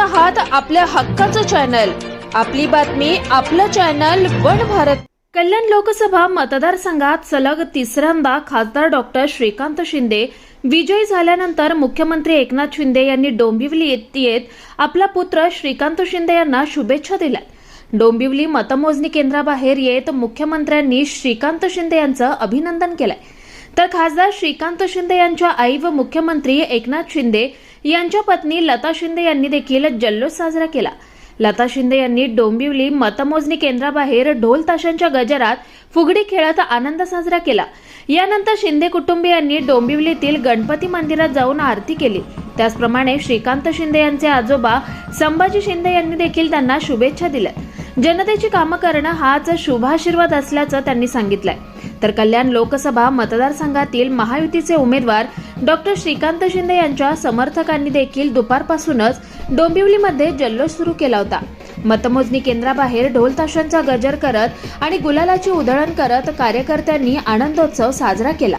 आहात आपल्या हक्काचं चॅनल आपली बातमी आपलं चॅनल वन भारत. कल्याण लोकसभा मतदारसंघात सलग तिसऱ्यांदा खासदार डॉक्टर श्रीकांत शिंदे विजयी झाल्यानंतर मुख्यमंत्री एकनाथ शिंदे यांनी डोंबिवली येत आपला पुत्र श्रीकांत शिंदे यांना शुभेच्छा दिल्या डोंबिवली मतमोजणी केंद्राबाहेर येत मुख्यमंत्र्यांनी श्रीकांत शिंदे यांचं अभिनंदन केलंय. तर खासदार श्रीकांत शिंदे यांच्या आई व मुख्यमंत्री एकनाथ शिंदे यांच्या पत्नी लता शिंदे यांनी देखील जल्लोष साजरा केला. लता शिंदे यांनी डोंबिवली मतमोजणी केंद्राबाहेर ढोल ताशांच्या गजरात फुगडी खेळत आनंद साजरा केला. यानंतर शिंदे कुटुंबियांनी डोंबिवलीतील गणपती मंदिरात जाऊन आरती केली. त्याचप्रमाणे श्रीकांत शिंदे यांचे आजोबा संभाजी शिंदे यांनी देखील त्यांना शुभेच्छा दिल्या. जनतेची कामं करणं हाच शुभाशीर्वाद असल्याचं त्यांनी सांगितलंय. तर कल्याण लोकसभा मतदारसंघातील महायुतीचे उमेदवार डॉक्टर श्रीकांत शिंदे यांच्या समर्थकांनी देखील दुपारपासूनच डोंबिवलीमध्ये जल्लोष सुरू केला होता. मतमोजणी केंद्राबाहेर ढोल ताशांचा गजर करत आणि गुलालाची उधळण करत कार्यकर्त्यांनी आनंदोत्सव साजरा केला.